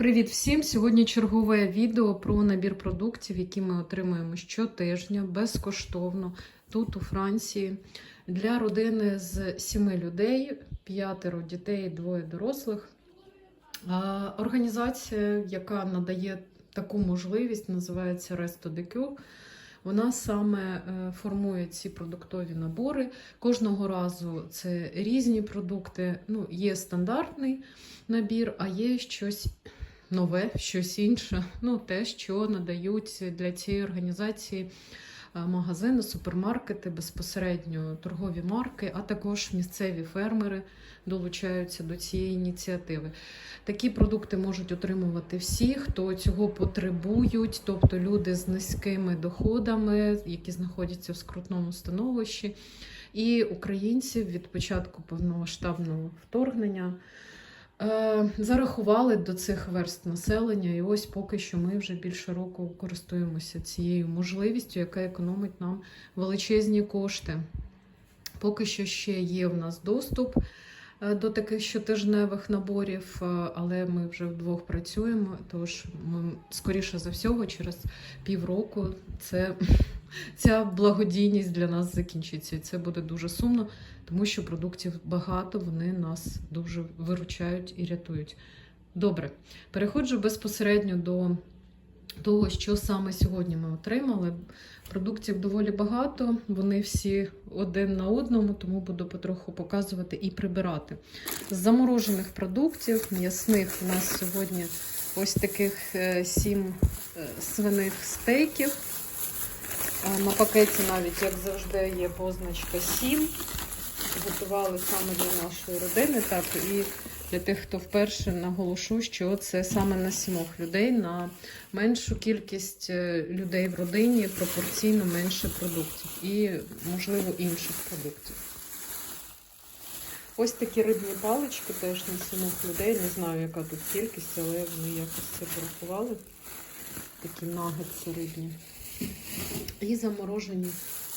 Привіт всім! Сьогодні чергове відео про набір продуктів, які ми отримуємо щотижня безкоштовно тут, у Франції, для родини з сіми людей, п'ятеро дітей, двоє дорослих. Організація, яка надає таку можливість, називається Resto de. Вона саме е, формує ці продуктові набори. Кожного разу це різні продукти. Ну, є стандартний набір, а є щось нове, щось інше. Ну, те, що надають для цієї організації е, магазини, супермаркети, безпосередньо торгові марки, а також місцеві фермери долучаються до цієї ініціативи. Такі продукти можуть отримувати всі, хто цього потребують, тобто люди з низькими доходами, які знаходяться в скрутному становищі, і українців від початку повномасштабного вторгнення. Е, Зарахували до цих верст населення, і ось поки що ми вже більше року користуємося цією можливістю, яка економить нам величезні кошти. Поки що ще є в нас доступ е, до таких щотижневих наборів, е, але ми вже вдвох працюємо. Тож ми, скоріше за всього, через півроку це, ця благодійність для нас закінчиться. І це буде дуже сумно, тому що продуктів багато, вони нас дуже виручають і рятують. Добре, переходжу безпосередньо до того, що саме сьогодні ми отримали. Продуктів доволі багато, вони всі один на одному, тому буду потроху показувати і прибирати. З заморожених продуктів, м'ясних, у нас сьогодні ось таких е, сім е, свиних стейків. На пакеті навіть, як завжди, є позначка 7. Готували саме для нашої родини. Так, і для тих, хто вперше наголошу, що це саме на сімох людей, на меншу кількість е, людей в родині пропорційно менше продуктів і, можливо, інших продуктів. Ось такі рибні палички теж на сімох людей. Не знаю, яка тут кількість, але вони якось це порахували. Такі нагетси рибні. І заморожені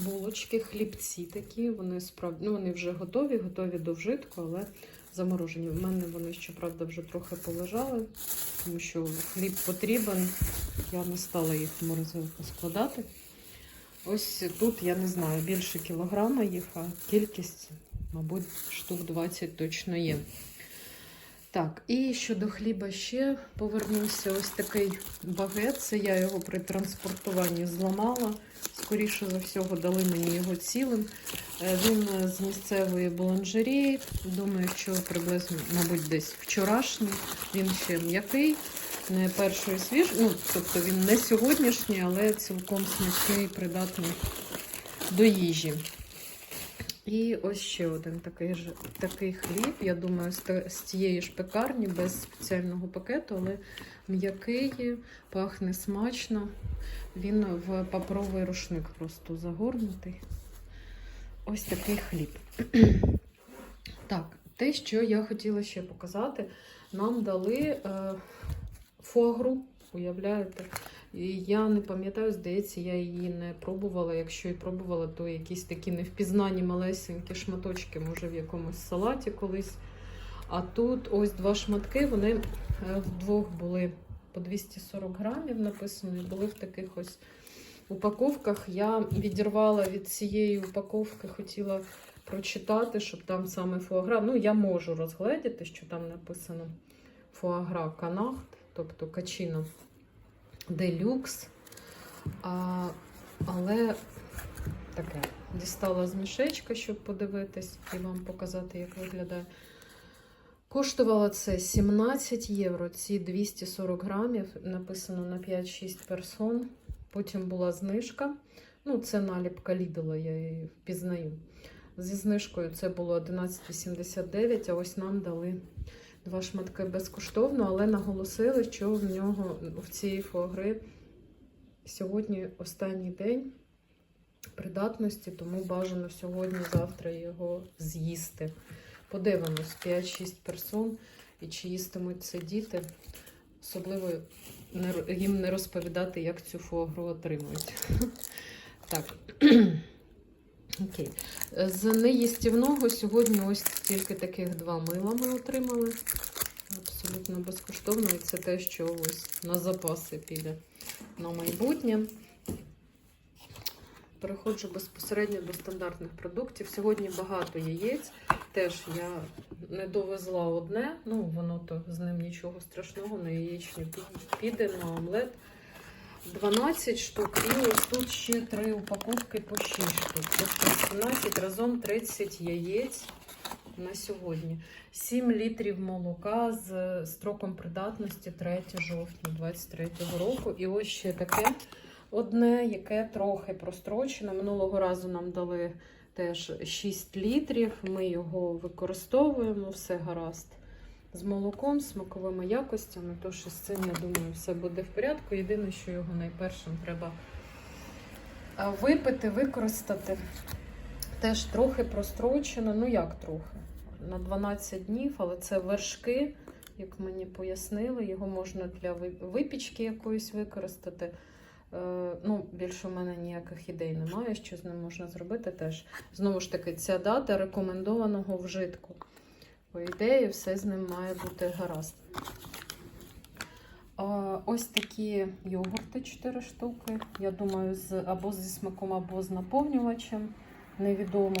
булочки, хлібці такі. Вони справді ну, вони вже готові, готові до вжитку, але заморожені. У мене вони, щоправда, вже трохи полежали, тому що хліб потрібен. Я не стала їх в морозилку складати. Ось тут, я не знаю, більше кілограма їх, а кількість, мабуть, штук 20 точно є. Так, і щодо хліба ще повернувся ось такий багет. Це я його при транспортуванні зламала. Скоріше за всього, дали мені його цілим. Е, Він з місцевої буланжерії. Думаю, що приблизно, мабуть, десь вчорашній. Він ще м'який, не першої свіж. Ну, тобто він не сьогоднішній, але цілком смачний, придатний до їжі. І ось ще один такий ж такий хліб. Я думаю, з, з тієї ж пекарні, без спеціального пакету, але м'який, пахне смачно. Він в паперовий рушник просто загорнутий. Ось такий хліб. Так, те, що я хотіла ще показати, нам дали е, фуагру, уявляєте? І я не пам'ятаю, здається, я її не пробувала. Якщо і пробувала, то якісь такі невпізнані малесенькі шматочки, може, в якомусь салаті колись. А тут ось два шматки, вони е, вдвох були по 240 грамів написано, і були в таких ось упаковках. Я відірвала від цієї упаковки, хотіла прочитати, щоб там саме фуагра. Ну, я можу розгледіти, що там написано фуагра канахт, тобто качина делюкс. А, але таке, дістала з мішечка, щоб подивитись і вам показати, як виглядає. Коштувало це 17 євро, ці 240 грамів, написано на 5-6 персон. Потім була знижка. Ну, це наліпка Lidl, я її впізнаю. Зі знижкою це було 11,89, а ось нам дали два шматки безкоштовно, але наголосили, що в нього в цієї фуагри сьогодні останній день придатності, тому бажано сьогодні-завтра його з'їсти. Подивимось, 5-6 персон, і чи їстимуть це діти. Особливо їм не розповідати, як цю фуагру отримують. Так. Окей. З неїстівного сьогодні ось тільки таких два мила ми отримали. абсолютно безкоштовно. І це те, що ось на запаси піде на майбутнє. Переходжу безпосередньо до стандартних продуктів. Сьогодні багато яєць. Теж я не довезла одне, ну воно то з ним нічого страшного, на яєчню піде, на омлет. 12 штук, і ось тут ще три упаковки по 6 штук. Тобто 17 разом 30 яєць на сьогодні. 7 літрів молока з строком придатності 3 жовтня 23 року. І ось ще таке одне, яке трохи прострочене. Минулого разу нам дали теж 6 літрів. Ми його використовуємо, все гаразд. З молоком, смаковими якостями, тож із цим, я думаю, все буде в порядку. Єдине, що його найпершим треба випити, використати. Теж трохи прострочено. Ну як трохи? На 12 днів, але це вершки, як мені пояснили. Його можна для випічки якоїсь використати. Е, Ну, більше у мене ніяких ідей немає, що з ним можна зробити теж. Знову ж таки, ця дата рекомендованого вжитку. По ідеї, все з ним має бути гаразд. Ось такі йогурти 4 штуки. Я думаю, з, або зі смаком, або з наповнювачем. Невідомо.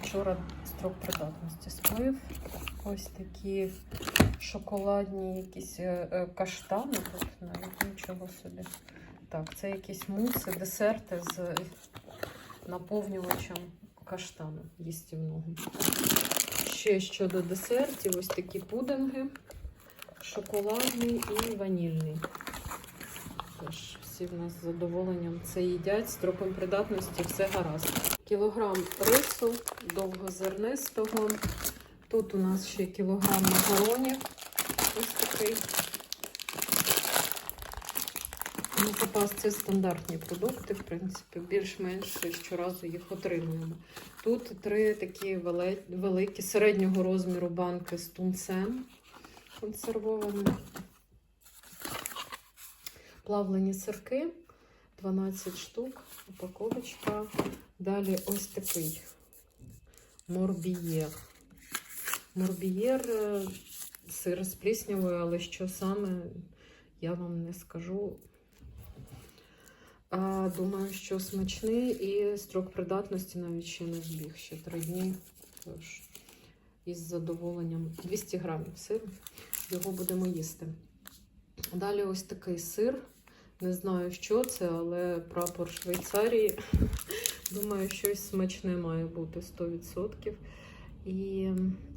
Вчора строк придатності сплив. Ось такі шоколадні якісь е, е, каштани. Тут навіть нічого собі. Так, це якісь муси, десерти з наповнювачем каштану їстівного. Ще щодо десертів, ось такі пудинги, шоколадний і ванільний. Тож, всі в нас з задоволенням це їдять, строком придатності все гаразд. Кілограм рису довгозернистого. Тут у нас ще кілограм макаронів. Ось такий. Ну, запас це стандартні продукти, в принципі, більш-менш щоразу їх отримуємо. Тут три такі великі середнього розміру банки з тунцем консервованим. Плавлені сирки 12 штук, упаковочка. Далі ось такий морбієр. Морбієр е, сир з пліснявою, але що саме, я вам не скажу. Думаю, що смачний і строк придатності навіть ще не збіг, ще три дні. Тож із задоволенням 200 грамів сиру. Його будемо їсти. Далі ось такий сир. Не знаю, що це, але прапор Швейцарії. Думаю, щось смачне має бути 100%. І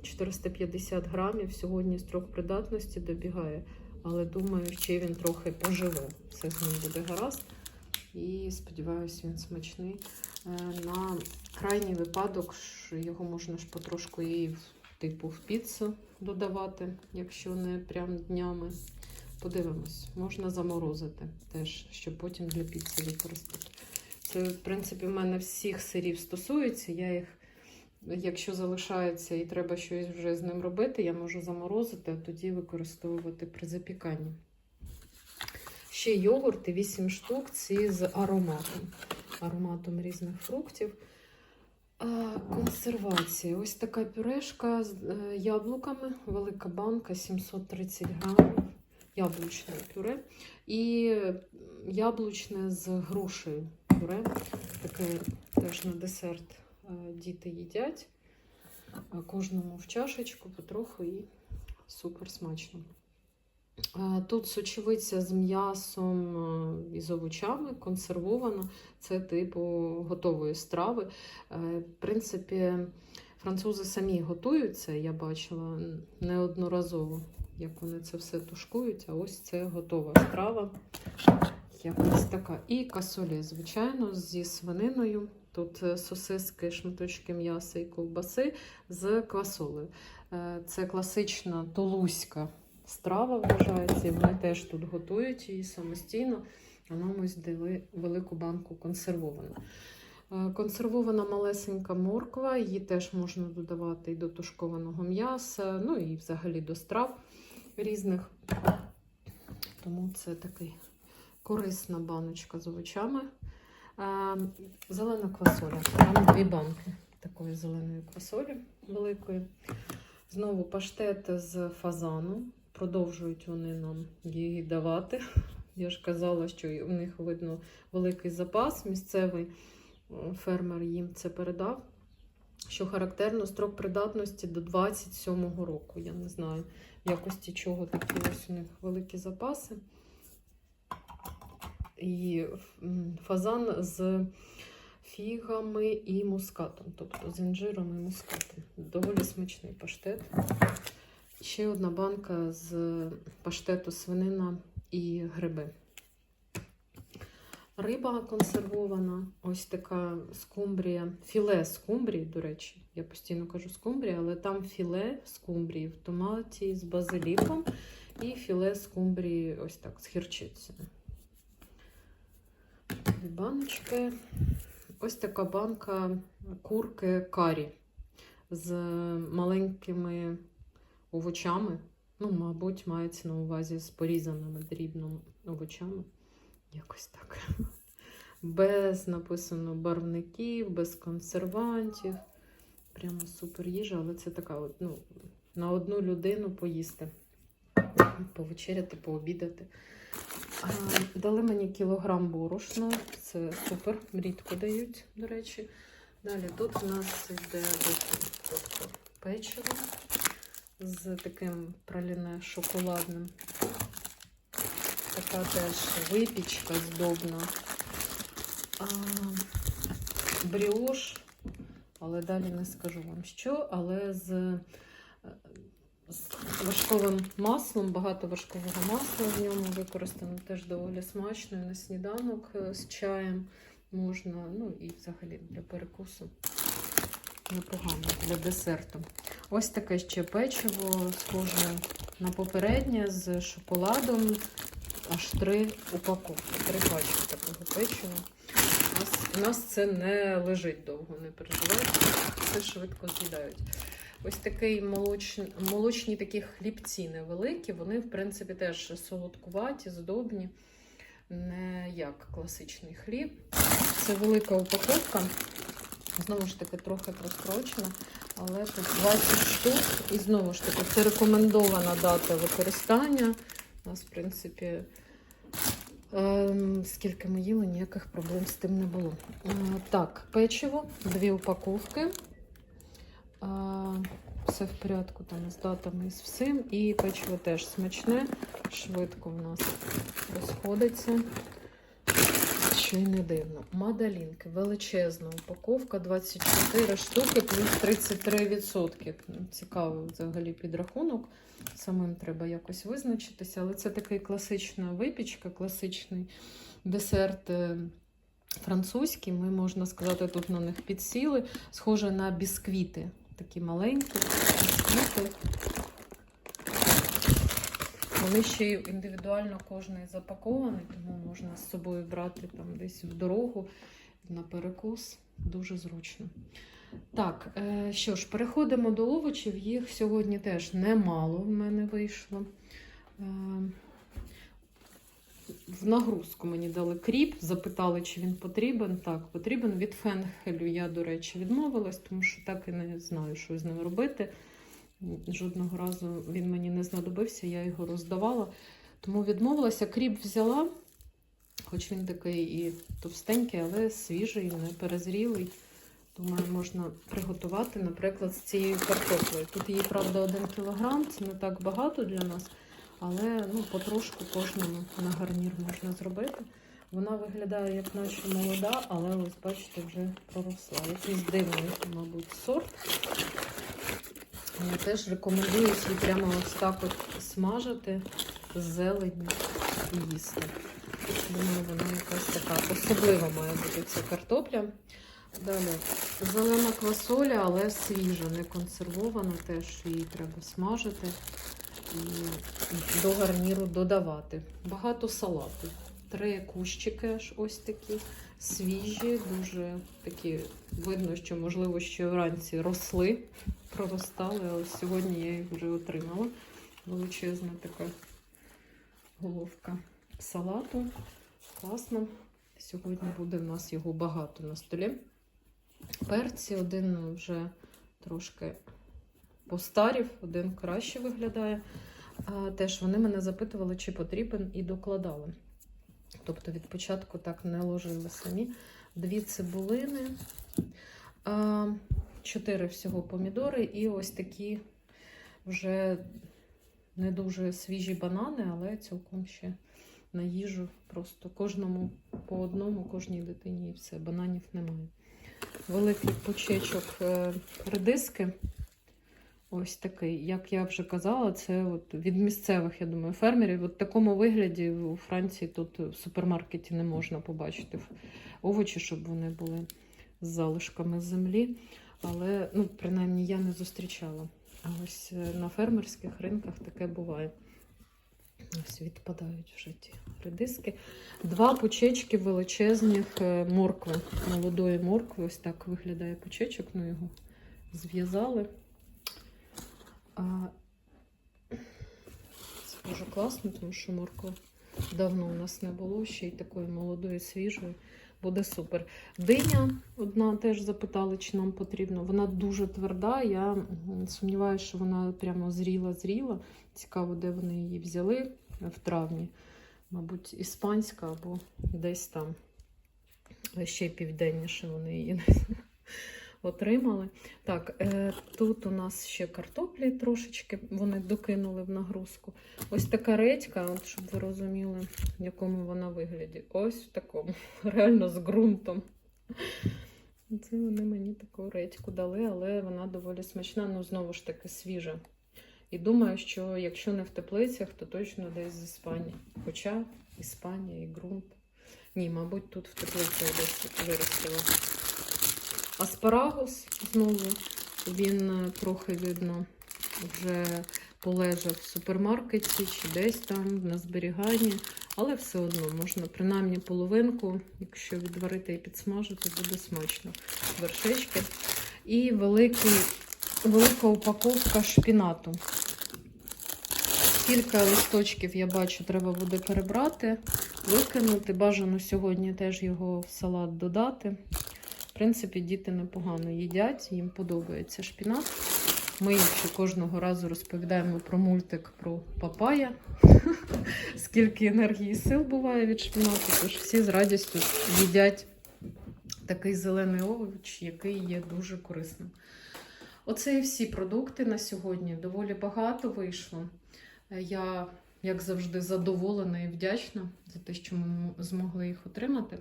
450 грамів. Сьогодні строк придатності добігає, але думаю, ще він трохи поживе. Все з ним буде гаразд. І сподіваюся, він смачний. Е, На крайній випадок його можна ж потрошку і в типу в піцу додавати, якщо не прям днями. Подивимось, можна заморозити теж, щоб потім для піци використати. Це, в принципі, в мене всіх сирів стосується. Я їх, якщо залишається і треба щось вже з ним робити, я можу заморозити, а тоді використовувати при запіканні. Ще йогурти 8 штук, ці з ароматом. Ароматом різних фруктів. Консервація. Ось така пюрешка з е, яблуками, велика банка, 730 грамів. Яблучне пюре. І яблучне з грушею пюре. Таке теж на десерт е, діти їдять. Е, Кожному в чашечку потроху і супер смачно. Е, Тут сочевиця з м'ясом е, і з овочами консервована. Це типу готової страви. Е, В принципі, французи самі готують це, я бачила неодноразово, як вони це все тушкують. А ось це готова страва. Якось така. І касолі, звичайно, зі свининою. Тут сосиски, шматочки м'яса і ковбаси з квасолею. Це класична тулузька страва вважається, і вони теж тут готують її самостійно. А нам ось дали велику банку консервовану. Е, Консервована малесенька морква, її теж можна додавати і до тушкованого м'яса, ну і взагалі до страв різних. Тому це такий корисна баночка з овочами. Е, Зелена квасоля. Там дві банки такої зеленої квасолі великої. Знову паштет з фазану. Продовжують вони нам її давати. Я ж казала, що у них видно великий запас. Місцевий е, фермер їм це передав. Що характерно, строк придатності до 27-го року. Я не знаю, в якості чого такі ось у них великі запаси. І фазан з фігами і мускатом, тобто з інжиром і мускатом. Доволі смачний паштет. Ще одна банка з паштету свинина і гриби. Риба консервована, ось така скумбрія, філе скумбрії, до речі, я постійно кажу скумбрія, але там філе скумбрії в томаті з базиліком і філе скумбрії ось так з гірчицею. Дві баночки. Ось така банка курки карі з маленькими овочами. Ну, мабуть, мається на увазі з порізаними дрібно овочами. Якось так. Без написано барвників, без консервантів. Прямо супер їжа, але це така от, ну, на одну людину поїсти, повечеряти, пообідати. Дали мені кілограм борошна. Це супер, рідко дають, до речі. Далі тут у нас йде печиво з таким праліне шоколадним. Така теж випічка здобна. А, бріош, але далі не скажу вам що, але з, е, з важковим маслом, багато важкового масла в ньому використано теж доволі смачно і на сніданок е, з чаєм можна, ну і взагалі для перекусу непогано для десерту. Ось таке ще печиво, схоже на попереднє з шоколадом. Аж три упаковки, три пачки такого печива. У нас, у нас це не лежить довго, не переживайте, все швидко з'їдають. Ось такий молочні, молочні такі хлібці невеликі, вони, в принципі, теж солодкуваті, здобні, не як класичний хліб. Це велика упаковка. Знову ж таки, трохи прострочена, але тут 20 штук. І знову ж таки, це рекомендована дата використання. У нас, в принципі, ем, скільки ми їли, ніяких проблем з тим не було. Е, так, печиво, дві упаковки. Е, все в порядку там з датами і з всім. І печиво теж смачне, швидко в нас розходиться. Що й не дивно. Мадалінки, величезна упаковка, 24 штуки, плюс 33%. Цікавий взагалі підрахунок. Самим треба якось визначитися, але це такий класична випічка, класичний десерт е, французький. Ми, можна сказати, тут на них підсіли. Схоже на бісквіти. Такі маленькі бісквіти. Вони ще й індивідуально кожний запакований, тому можна з собою брати там десь в дорогу на перекус. Дуже зручно. Так, е, що ж, переходимо до овочів. Їх сьогодні теж немало в мене вийшло. Е, В нагрузку мені дали кріп, запитали, чи він потрібен. Так, потрібен. Від фенхелю я, до речі, відмовилась, тому що так і не знаю, що з ним робити. Жодного разу він мені не знадобився, я його роздавала. Тому відмовилася. Кріп взяла, хоч він такий і товстенький, але свіжий, не перезрілий. Думаю, можна приготувати, наприклад, з цією картоплею. Тут її, правда, один кілограм, це не так багато для нас, але ну, потрошку кожному на гарнір можна зробити. Вона виглядає як наче молода, але ось, бачите, вже проросла. Якийсь дивний, мабуть, сорт. Я теж рекомендую її прямо ось так от смажити з зеленню і їсти. Думаю, вона якась така особлива має бути ця картопля. Далі зелена квасоля, але свіжа, не консервована, теж її треба смажити і до гарніру додавати. Багато салату. Три кущики аж ось такі свіжі, дуже такі видно, що, можливо, ще вранці росли, проростали, але сьогодні я їх вже отримала. Величезна така головка салату. Класно. Сьогодні буде в нас його багато на столі. Перці один вже трошки постарів, один краще виглядає. Теж вони мене запитували, чи потрібен, і докладали. Тобто від початку так не ложили самі. Дві цибулини, чотири всього помідори і ось такі вже не дуже свіжі банани, але цілком ще на їжу. Просто кожному по одному, кожній дитині і все. Бананів немає. Великий пучечок е, редиски. Ось такий, як я вже казала, це от від місцевих, я думаю, фермерів. В такому вигляді у Франції тут в супермаркеті не можна побачити овочі, щоб вони були з залишками землі. Але, ну, принаймні, я не зустрічала. А ось е, на фермерських ринках таке буває. Ось відпадають вже ті редиски. Два пучечки величезних е, моркви, молодої моркви. Ось так виглядає пучечок, ну його зв'язали. Це дуже класно, тому що морква давно у нас не було, ще й такої молодої, свіжої. Буде супер. Диня одна теж запитали, чи нам потрібно. Вона дуже тверда. Я сумніваюся, що вона прямо зріла-зріла. Цікаво, де вони її взяли в травні. Мабуть, іспанська або десь там ще південніше вони її отримали. Так, е, тут у нас ще картоплі трошечки вони докинули в нагрузку. Ось така редька, от, щоб ви розуміли, в якому вона вигляді. Ось в такому, реально з ґрунтом. Це вони мені таку редьку дали, але вона доволі смачна, ну знову ж таки свіжа. І думаю, що якщо не в теплицях, то точно десь з Іспанії. Хоча Іспанія і ґрунт. Ні, мабуть, тут в теплицях десь виростила. Аспарагус знову він е, трохи видно вже полежав в супермаркеті чи десь там на зберіганні, але все одно можна принаймні половинку, якщо відварити і підсмажити, буде смачно. Вершечки. І великий, велика упаковка шпінату. Кілька листочків, я бачу, треба буде перебрати, викинути. Бажано сьогодні теж його в салат додати. В принципі, діти непогано їдять, їм подобається шпінат. Ми ще кожного разу розповідаємо про мультик про папая, скільки енергії і сил буває від шпінату, тож всі з радістю їдять такий зелений овоч, який є дуже корисним. Оце і всі продукти на сьогодні. Доволі багато вийшло. Я, як завжди, задоволена і вдячна за те, що ми змогли їх отримати.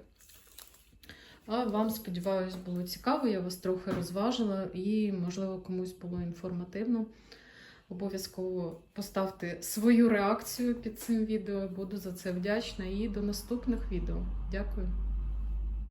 А вам, сподіваюсь, було цікаво, я вас трохи розважила і, можливо, комусь було інформативно. Обов'язково поставте свою реакцію під цим відео. Буду за це вдячна. І до наступних відео. Дякую.